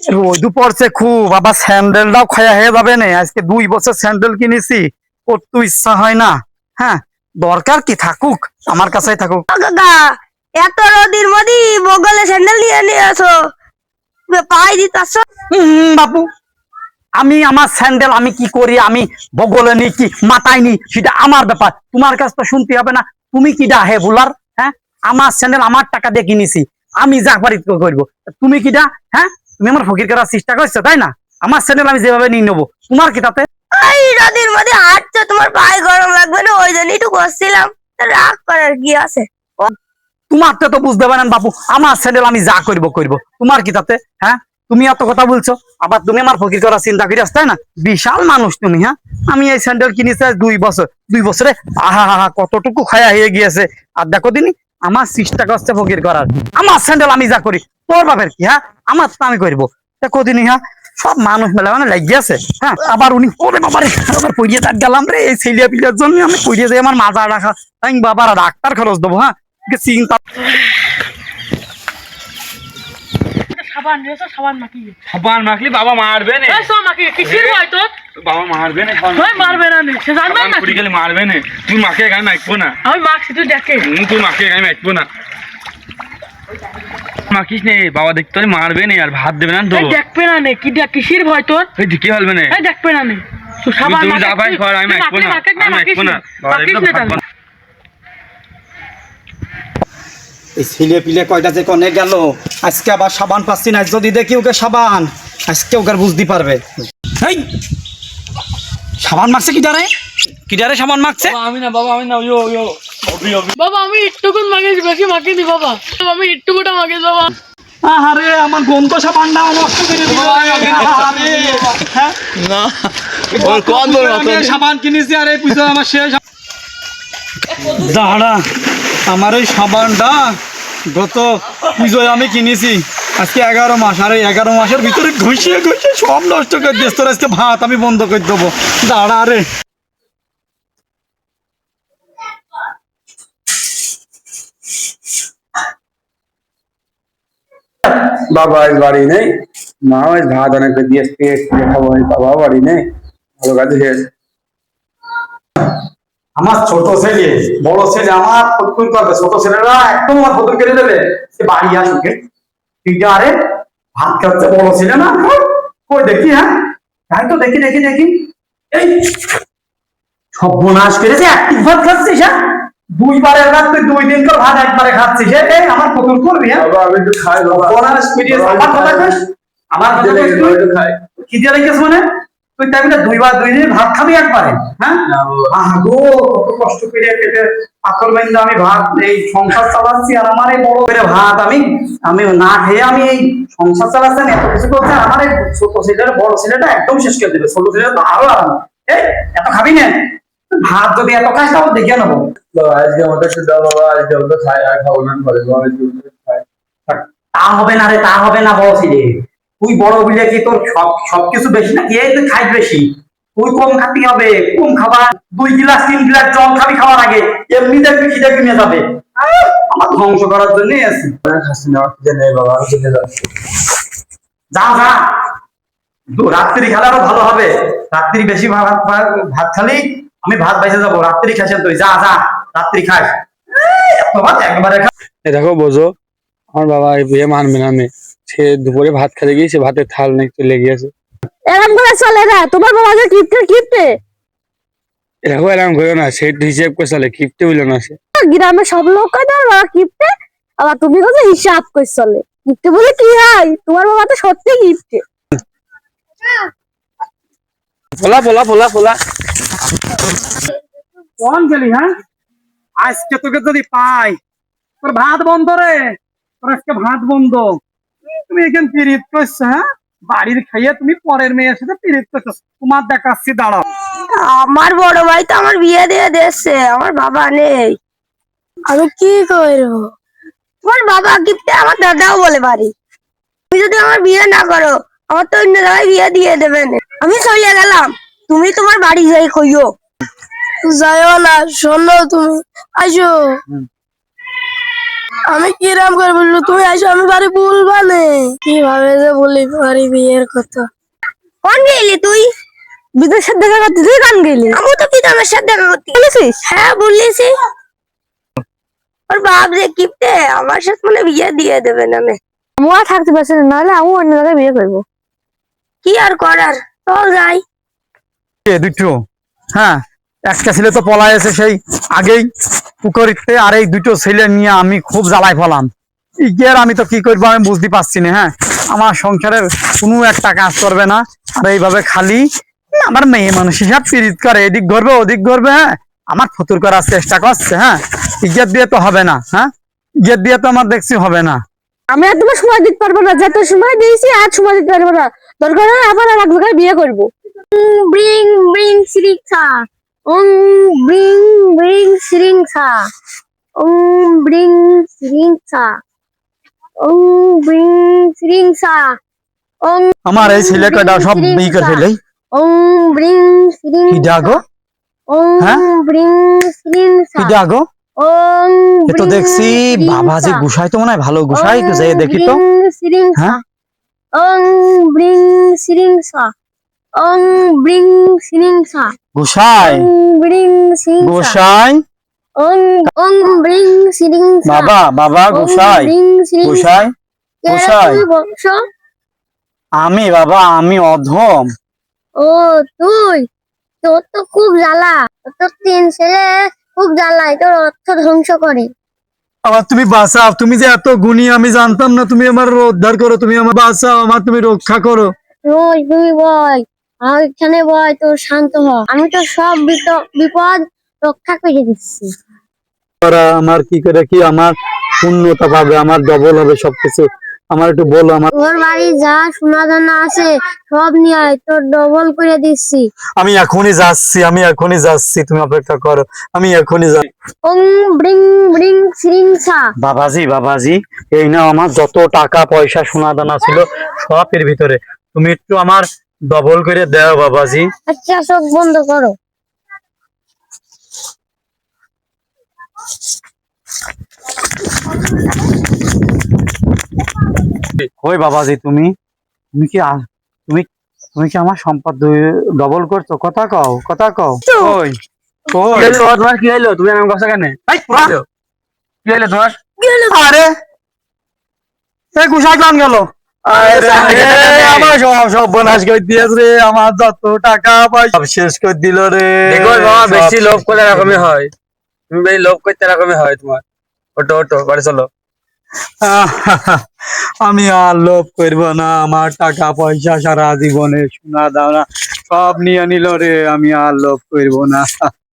রোদু পড়ছে খুব আবার স্যান্ডেলটাও খায়া হয়ে যাবে না। আজকে দুই বছর স্যান্ডেল কিনেছি করতে ইচ্ছা হয় না। হ্যাঁ দরকার কি থাকুক আমার কাছেই থাকুক। কাকা এত রোদির মধ্যে বগলে স্যান্ডেল দিয়ে নিয়ে আসো। পাই হুম, বাপু আমি আমার স্যান্ডেল আমি কি করি আমি বগলে নি কি মাথায় নি সেটা আমার ব্যাপার। তোমার কাছ তো শুনতে হবে না তুমি কি ডা হে বুলার হ্যাঁ? আমার স্যান্ডেল আমার টাকা দিয়ে কিনেছি আমি যা পারি করব। তুমি কি ডা হ্যাঁ? তুমি আমার ফকির করার চেষ্টা করছ তাই না? আমার স্যান্ডেল আমি যেভাবে নিয়ে নেব তোমার কি তাতে? এই রোদির মধ্যে হাঁটছো তোমার পায়ে গরম লাগবে না ওই জন্য একটু করছিলাম। রাগ করার কি আছে? তোমার তো তো বুঝতে পারেন বাপু আমার স্যান্ডেল আমি যা করব করব। তোমার কি তাতে? হ্যাঁ? তুমি এত কথা বলছো আবার তুমি আমার ফকির করার চিন্তা করিস তাই না? বিশাল মানুষ তুমি হ্যাঁ? আমি এই স্যান্ডেল কিনেছি দুই বছর দুই বছরে আহা হা হা কতটুকু খায়া হয়ে গিয়েছে। আর দেখো দিনই আমার চেষ্টা করছে ফকির করার। আমার স্যান্ডেল আমি যা করি তোর বাপের কি হ্যাঁ? আমার তো আমি করব। দিনই হ্যাঁ? সব মানুষ মেলা মানে লাগিয়ে আছে হ্যাঁ? আবার উনি ওরে বাবারে আবার পড়িয়ে দাঁত গেলাম রে এই ছেলিয়া পিলার জন্য আমি পড়িয়ে যাই আমার মাজা রাখা। আমি বাবার ডাক্তার খরচ দেবো হ্যাঁ? চিন্তা সাবান সাবান মাখিয়ে সাবান মাখলি বাবা মারবে না। এই সব মাখিয়ে কিসের ভয় তোর? বাবা মারবে না মারবে না সে জানবে সাবান না পুড়ি গেলে মারবে না। তুই মাকে গায়ে না। আমি মাখছি তুই দেখে। তুই মাকে গায়ে না। মাখিস নে বাবা দেখতে মারবে না আর ভাত দেবে না তো। দেখবে না নে কি দেখ কিসের ভয় তোর? এই দিকে হলবে না? এই দেখবে না নে। তুই সাবান তুমি যা পাই কর, আমি তুই না, আমি মাখিস না। মাখিস না ভাত তাহলে। বানা- এই ছেলে পিলে কয়টা যে কনে গেল? আজকে আবার সাবান পাচ্ছি না যদি দেখি ওকে সাবান আজকে ওকে বুঝতে পারবে। এই সাবান কিটারে? কিটারে সাবান মারছে আমি না বাবা আমি না ইয়ো ইয়ো। বাবা আমি একটুকুন বেশি মাখিনি বাবা। আমি একটুকুটা বাবা। আরে আমার গন্ধ সাবানটা নষ্ট করে দিল। আরে, হ্যাঁ? সাবান কিনেছি আর এই পুজো আমার শেষ দাঁড়া আমার এই সাবানটা গত পুজোয় আমি কিনেছি। আজকে এগারো মাস আর এই এগারো মাসের ভিতরে ঘষিয়ে ঘষিয়ে সব নষ্ট করে দিস তোর আজকে ভাত আমি বন্ধ করে দেবো। দাঁড়া রে। বাবা আজ বাড়ি নেই। মা আজ ভাত অনেক দিয়ে এসছে খাব বাবা বাড়ি নেই। ভালো কাজে শেষ আমার ছোট ছেলে বড় ছেলে আমার করবে ছোট ছেলেরা একদম আমার ফতুন কেটে দেবে। সে বাড়ি আসুকে আরে ভাত খাচ্ছে বড় ছেলে না কই দেখি হ্যাঁ? তাই তো দেখি দেখি দেখি। এই সর্বনাশ করেছে একটি ভাত খাচ্ছিস হ্যাঁ? দুইবারের তুই দুই দিন করে ভাত একবারে খাচ্ছিস হ্যাঁ? এই আমার ফতুন করবি হ্যাঁ? আমি একটু খাই বাবা। সর্বনাশ করিস আমার কথা কইস? আমার কথা কইস কি দিয়ে রেখেছ মানে? তুই তাই বলে দুইবার দুই দিন ভাত খাবি একবারে হ্যাঁ? না বাবা আহ গো কত কষ্ট করে পেটে পাথর আমি ভাত এই সংসার চালাচ্ছি আর আমার এই বড় করে ভাত। আমি আমি না খেয়ে আমি এই সংসার চালাচ্ছি না, এত কিছু করছে আমার এই ছোট ছেলেটা বড় ছেলেটা একদম শেষ করে দেবে। ছোট ছেলেটা তো আরও আরাম। এই এত খাবি না? ভাত যদি এত খাস তাও দেখে নেব। আজকে আমাদের দাও বাবা আজকে আমাদের খাই আর খাব না ঘরে। খাই। তা হবে না রে তা হবে না বড় ছেলে। তুই বড় বুঝলে কি তোর সব, সবকিছু বেশি না এই তুই খাই বেশি। তুই কম খাতি হবে, কম খাবা দুই গিলাস, তিন গিলাস জল খাবি খাওয়ার আগে। এমনিতে তুই খিদে কমে যাবে। আমার ধ্বংস করার জন্য আছি যা যা। রাত্রি খেলে আরও ভালো হবে। রাত্রি বেশি ভাত ভাত- খালি, আমি ভাত বাইসে যাব। রাত্রি খাসেন তুই। যা যা। রাত্রি খাস একবারে খা দেখো বোঝো, আমার বাবা এই বিয়ে মানবে না সে দুপুরে ভাত খেতে গিয়েছে ভাতের থাল নেই চলে গিয়েছে এরকম করে চলে না তোমার বাবা যে কিপটে কিপটে। এরকম এরকম করো না সে হিসেব করে চলে কিপটে বলল না সে। গ্রামে সব লোক কয় তোমার বাবা কিপটে? আবার তুমি কথা হিসাব করে চলে। কিপটে বলে কি হয়? তোমার বাবা তো সত্যি কিপটে। পোলা পোলা পোলা পোলা কোন গেলি হ্যাঁ? আজকে তোকে যদি পাই তোর ভাত বন্ধ রে। তোর আজকে ভাত বন্ধ। তুমি এখানে পিরিত করছ হ্যাঁ? বাড়ির খাইয়ে তুমি পরের মেয়ের সাথে পিরিত করছ। তোমার দেখাচ্ছি দাঁড়াও। আমার বড় ভাই তো আমার বিয়ে দিয়ে দিচ্ছে আমার বাবা নেই। আমি কি করব? তোমার বাবা কিপটে আমার দাদাও বলে বাড়ি। তুমি যদি আমার বিয়ে না করো আমার তো অন্য জায়গায় বিয়ে দিয়ে দেবেন আমি চলে গেলাম। তুমি তোমার বাড়ি যাই কইও। যাইও না শোনো তুমি আসো। আমি কিরাম করে বলল তুমি আইসো আমি বাড়ি বলবা নে। কীভাবে যে বলি বাড়ি বিয়ের কথা। কোন গেলি তুই? বিদেশের দেখা করতে তুই কান গেলি আমি তো বিদেশের সাথে দেখা করতে। বলেছিস? হ্যাঁ বলেছি। ওর বাপ যে কিপটে আমার সাথে মানে বিয়ে দিয়ে দেবে না আমি আর থাকতে পারছি না নাহলে আমি অন্য জায়গায় বিয়ে করব। কি আর করার? চল যাই। এ দুটো হ্যাঁ একটা ছেলে তো পলাই আছে সেই আগেই। পুকুরিতে আর এই দুটো ছেলে নিয়ে আমি খুব জ্বালাই ফেলাম। ইগের আমি তো কি করব আমি বুঝতে পারছি না হ্যাঁ? আমার সংসারের কোনো একটা কাজ করবে না। আর এইভাবে খালি আমার মেয়ে মানুষ হিসাব পিরিত করে, এদিক করবে ওদিক করবে হ্যাঁ? আমার ফতুর করার চেষ্টা করছে হ্যাঁ? ইজ্জত দিয়ে তো হবে না হ্যাঁ? ইজ্জত দিয়ে তো আমার দেখছি হবে না। আমি আর তোমার সময় দিতে পারব না যত সময় দিয়েছি, আর সময় দিতে পারব না। দরকার আবার আর এক বিয়ে করব। ব্রিং ব্রিং শ্রীক্ষা ওম ব্রিং ব্রিং শ্রীংসা ওম ব্রিং শ্রীংসা ওম ব্রিং শ্রীংসা ওম আমার এই ছেলে কয়টা সব বিয়ে করে ফেলে। ওম ব্রিং কি শ্রীংসা ডাগো ওম হ্যাঁ? ব্রিং শ্রীংসা কি ডাগো এ তো দেখছি বাবা যে। গুসাই তো মনে হয় ভালো গুসাই একটু যাই দেখি তো। হ্যাঁ? ওং ব্রিং শ্রীংসা ওং ব্রিং শ্রীংসা গুসাই ওং ব্রিং শ্রীংসা গোসাই ওং ওং ব্রিং শ্রীংসা বাবা বাবা গোসাই গোসাই গোসাই। আমি বাবা আমি অধম ও তুই তোর তো খুব জ্বালা। তোর তিন ছেলে খুব জ্বালায় তোর অর্থ ধ্বংস করে। আমার তুমি বাঁচাও তুমি যে এত গুণী আমি জানতাম না তুমি আমার উদ্ধার করো তুমি আমার বাঁচাও আমার তুমি রক্ষা করো। রোজ তুই আর এখানে বয় তো শান্ত হ। আমি তো সব বিপদ রক্ষা করে দিচ্ছি। আমার কি করে কি আমার পূর্ণতা পাবে আমার ডবল হবে সবকিছু। আমার একটু বলো আমার তোর বাড়ি যা সোনা দানা আছে সব নিয়ে আয় তোর ডবল করে দিচ্ছি। আমি এখনই যাচ্ছি আমি এখনই যাচ্ছি তুমি অপেক্ষা করো। আমি এখনই যাচ্ছি ওং ব্রিং ব্রিং শ্রিং সা বাবাজি বাবাজি এই না আমার যত টাকা পয়সা সোনা দানা ছিল সব এর ভিতরে। তুমি একটু আমার ডবল করে দাও বাবাজি। আচ্ছা চোখ বন্ধ করো। ওই বাবাজি তুমি তুমি কি তুমি তুমি কি আমার সম্পদ ডবল করছ? কথা কও কথা কও। ওই ওই কি হলো তোমার কি হলো তুমি আমার কথা কেন। কি হলো তোমার? আরে এই গুসাই গান গেল। আমার সব সব বনাশ করে দিয়েছে রে। আমার যত টাকা পয়সা সব শেষ করে দিল রে। বেশি লোভ করলে করে এরকমই হয়। তুমি বেশি লোভ করতে এরকমই হয় তোমার। ওটো ওটো বাড়ি চলো। আমি আর লোভ করব না। আমার টাকা পয়সা সারা জীবনে সোনা দানা সব নিয়ে নিল রে। আমি আর লোভ করব না।